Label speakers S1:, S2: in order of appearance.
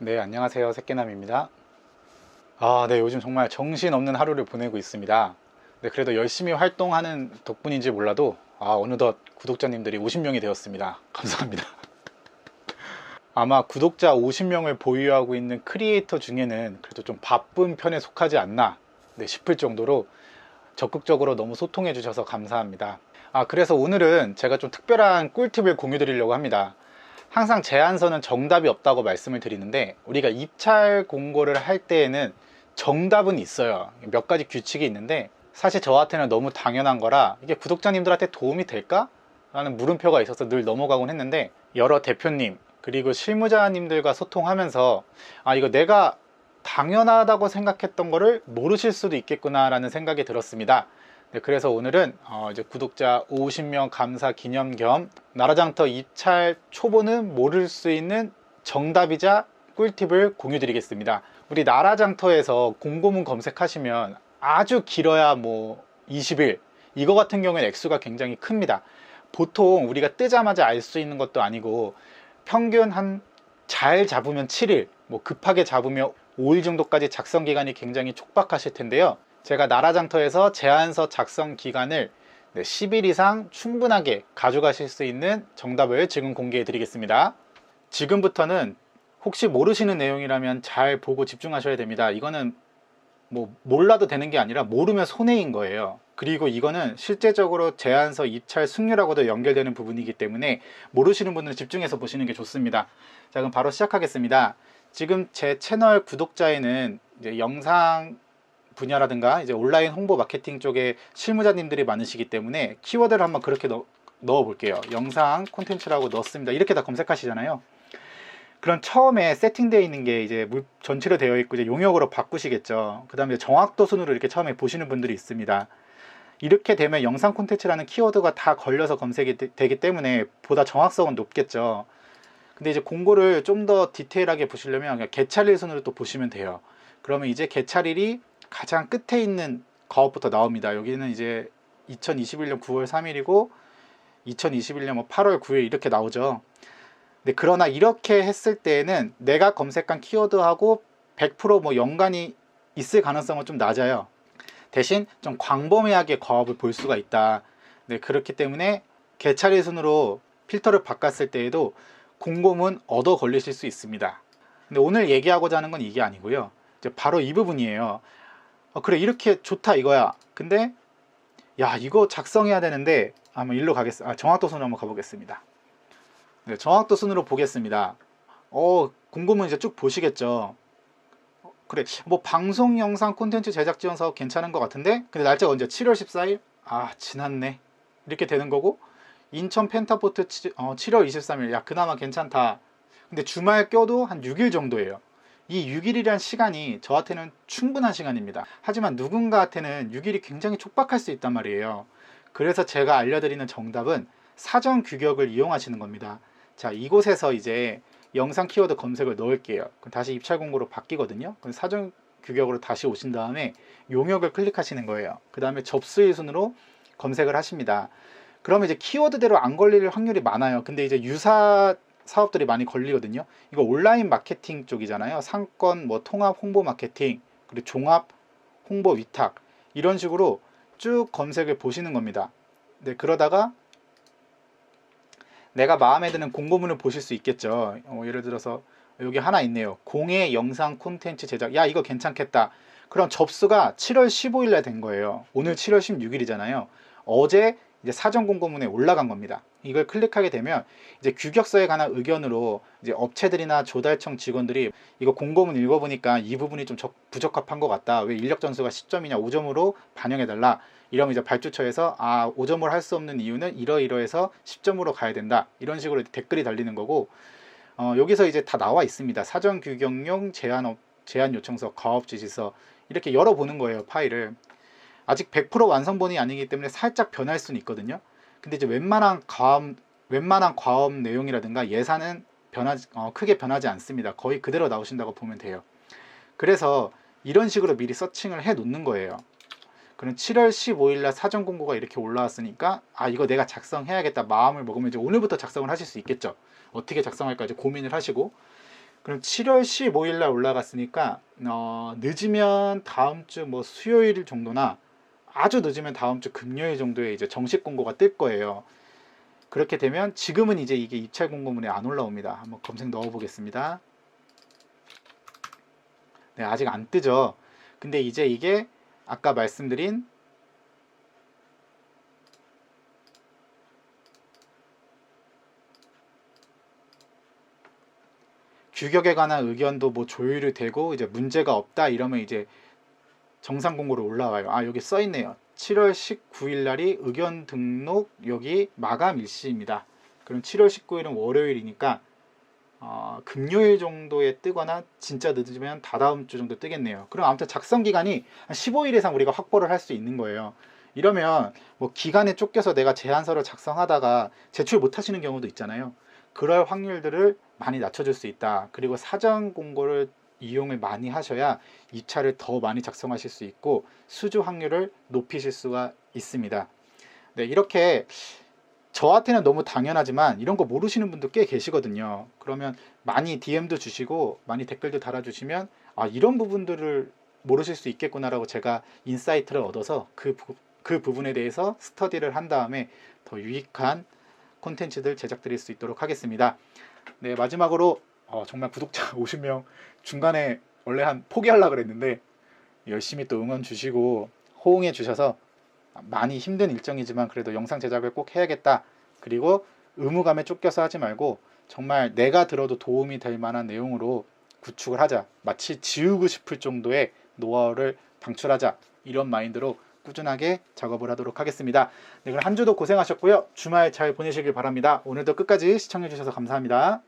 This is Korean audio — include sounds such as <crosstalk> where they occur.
S1: 네, 안녕하세요. 새끼남입니다. 아, 네, 요즘 정말 정신없는 하루를 보내고 있습니다. 네, 그래도 열심히 활동하는 덕분인지 몰라도, 아, 어느덧 구독자님들이 50명이 되었습니다. <laughs> 감사합니다. 아마 구독자 50명을 보유하고 있는 크리에이터 중에는 그래도 좀 바쁜 편에 속하지 않나 네, 싶을 정도로 적극적으로 너무 소통해 주셔서 감사합니다. 아, 그래서 오늘은 제가 좀 특별한 꿀팁을 공유 드리려고 합니다. 항상 제안서는 정답이 없다고 말씀을 드리는데 우리가 입찰 공고를 할 때에는 정답은 있어요. 몇 가지 규칙이 있는데 사실 저한테는 너무 당연한 거라 이게 구독자님들한테 도움이 될까? 라는 물음표가 있어서 늘 넘어가곤 했는데 여러 대표님 그리고 실무자님들과 소통하면서 아 이거 내가 당연하다고 생각했던 거를 모르실 수도 있겠구나 라는 생각이 들었습니다. 네, 그래서 오늘은 어, 이제 구독자 50명 감사 기념 겸 나라장터 입찰 초보는 모를 수 있는 정답이자 꿀팁을 공유 드리겠습니다. 우리 나라장터에서 공고문 검색하시면 아주 길어야 뭐 20일 이거 같은 경우에는 액수가 굉장히 큽니다. 보통 우리가 뜨자마자 알 수 있는 것도 아니고 평균 한 잘 잡으면 7일, 뭐 급하게 잡으면 5일 정도까지 작성 기간이 굉장히 촉박하실 텐데요. 제가 나라장터에서 제안서 작성 기간을 네, 10일 이상 충분하게 가져가실 수 있는 정답을 지금 공개해 드리겠습니다. 지금부터는 혹시 모르시는 내용이라면 잘 보고 집중하셔야 됩니다. 이거는 뭐 몰라도 되는 게 아니라 모르면 손해인 거예요. 그리고 이거는 실제적으로 제안서 입찰 승률하고도 연결되는 부분이기 때문에 모르시는 분들은 집중해서 보시는 게 좋습니다. 자, 그럼 바로 시작하겠습니다. 지금 제 채널 구독자에는 영상 분야라든가 이제 온라인 홍보 마케팅 쪽에 실무자님들이 많으시기 때문에 키워드를 한번 그렇게 넣, 넣어 볼게요. 영상 콘텐츠라고 넣었습니다. 이렇게 다 검색하시잖아요. 그럼 처음에 세팅되어 있는 게 이제 물 전체로 되어 있고 이제 용역으로 바꾸시겠죠. 그 다음에 정확도 순으로 이렇게 처음에 보시는 분들이 있습니다. 이렇게 되면 영상 콘텐츠라는 키워드가 다 걸려서 검색이 되, 기 때문에 보다 정확성은 높겠죠. 근데 이제 공고를 좀 더 디테일하게 보시려면 개찰일 순으로 또 보시면 돼요. 그러면 이제 개찰일이 가장 끝에 있는 가업부터 나옵니다. 여기는 이제 2021년 9월 3일이고 2021년 뭐 8월 9일 이렇게 나오죠. 근데 그러나 이렇게 했을 때에는 내가 검색한 키워드하고 100%뭐 연관이 있을 가능성은 좀 낮아요. 대신 좀 광범위하게 과업을 볼 수가 있다. 네, 그렇기 때문에 개찰일 순으로 필터를 바꿨을 때에도 공고문 얻어 걸리실 수 있습니다. 근데 오늘 얘기하고자 하는 건 이게 아니고요. 이제 바로 이 부분이에요. 어, 그래 이렇게 좋다 이거야. 근데 야 이거 작성해야 되는데 한번 일로 가겠습니다. 아, 정확도 순으로 한번 가보겠습니다. 네, 정확도 순으로 보겠습니다. 어 궁금은 이제 쭉 보시겠죠. 어, 그래 뭐 방송 영상 콘텐츠 제작 지원 사업 괜찮은 것 같은데 근데 날짜가 언제 7월 14일? 아 지났네 이렇게 되는 거고 인천 펜타포트 7, 어, 7월 23일 야 그나마 괜찮다 근데 주말 껴도 한 6일 정도예요 이 6일이란 시간이 저한테는 충분한 시간입니다. 하지만 누군가한테는 6일이 굉장히 촉박할 수 있단 말이에요. 그래서 제가 알려드리는 정답은 사전 규격을 이용하시는 겁니다. 자, 이곳에서 이제 영상 키워드 검색을 넣을게요. 다시 입찰 공고로 바뀌거든요. 사전 규격으로 다시 오신 다음에 용역을 클릭하시는 거예요. 그 다음에 접수일 순으로 검색을 하십니다. 그러면 이제 키워드대로 안 걸릴 확률이 많아요. 근데 이제 유사 사업들이 많이 걸리거든요. 이거 온라인 마케팅 쪽이잖아요. 상권, 뭐 통합 홍보 마케팅, 그리고 종합 홍보 위탁 이런 식으로 쭉 검색을 보시는 겁니다. 네, 그러다가 내가 마음에 드는 공고문을 보실 수 있겠죠. 어, 예를 들어서 여기 하나 있네요. 공예 영상 콘텐츠 제작. 야, 이거 괜찮겠다. 그럼 접수가 7월 15일에 된 거예요. 오늘 7월 16일이잖아요. 어제 이제 사전 공고문에 올라간 겁니다. 이걸 클릭하게 되면 이제 규격서에 관한 의견으로 이제 업체들이나 조달청 직원들이 이거 공고문 읽어보니까 이 부분이 좀 적, 부적합한 것 같다. 왜 인력 전수가 10점이냐 5점으로 반영해달라. 이러면 이제 발주처에서 아 5점으로 할수 없는 이유는 이러이러해서 10점으로 가야 된다. 이런 식으로 댓글이 달리는 거고 어, 여기서 이제 다 나와 있습니다. 사전 규격용 제한 제한 요청서, 가업 지시서 이렇게 열어보는 거예요 파일을. 아직 100% 완성본이 아니기 때문에 살짝 변할 수는 있거든요. 근데 이제 웬만한 과업 웬만한 과업 내용이라든가 예산은 변하지 어, 크게 변하지 않습니다. 거의 그대로 나오신다고 보면 돼요. 그래서 이런 식으로 미리 서칭을 해 놓는 거예요. 그럼 7월 15일 날 사전 공고가 이렇게 올라왔으니까 아 이거 내가 작성해야겠다 마음을 먹으면 이제 오늘부터 작성을 하실 수 있겠죠. 어떻게 작성할까 이제 고민을 하시고 그럼 7월 15일 날 올라갔으니까 어, 늦으면 다음 주 뭐 수요일 정도나 아주 늦으면 다음 주 금요일 정도에 이제 정식 공고가 뜰 거예요. 그렇게 되면 지금은 이제 이게 입찰 공고문에 안 올라옵니다. 한번 검색 넣어 보겠습니다. 네, 아직 안 뜨죠. 근데 이제 이게 아까 말씀드린 규격에 관한 의견도 뭐 조율이 되고 이제 문제가 없다 이러면 이제 정상 공고로 올라와요. 아 여기 써 있네요. 7월 19일 날이 의견 등록 여기 마감 일시입니다. 그럼 7월 19일은 월요일이니까 어, 금요일 정도에 뜨거나 진짜 늦으면 다다음 주 정도 뜨겠네요. 그럼 아무튼 작성 기간이 한 15일 이상 우리가 확보를 할 수 있는 거예요. 이러면 뭐 기간에 쫓겨서 내가 제안서를 작성하다가 제출 못 하시는 경우도 있잖아요. 그럴 확률들을 많이 낮춰줄 수 있다. 그리고 사전 공고를 이용을 많이 하셔야 입찰을 더 많이 작성하실 수 있고 수주 확률을 높이실 수가 있습니다. 네, 이렇게 저한테는 너무 당연하지만 이런 거 모르시는 분도 꽤 계시거든요. 그러면 많이 DM도 주시고 많이 댓글도 달아주시면 아 이런 부분들을 모르실 수 있겠구나라고 제가 인사이트를 얻어서 그, 부, 그 부분에 대해서 스터디를 한 다음에 더 유익한 콘텐츠들 제작 드릴 수 있도록 하겠습니다. 네 마지막으로 어, 정말 구독자 <laughs> 50명 중간에 원래 한 포기하려 그랬는데 열심히 또 응원 주시고 호응해 주셔서 많이 힘든 일정이지만 그래도 영상 제작을 꼭 해야겠다. 그리고 의무감에 쫓겨서 하지 말고 정말 내가 들어도 도움이 될 만한 내용으로 구축을 하자. 마치 지우고 싶을 정도의 노하우를 방출하자. 이런 마인드로 꾸준하게 작업을 하도록 하겠습니다. 네, 그럼 한 주도 고생하셨고요. 주말 잘 보내시길 바랍니다. 오늘도 끝까지 시청해 주셔서 감사합니다.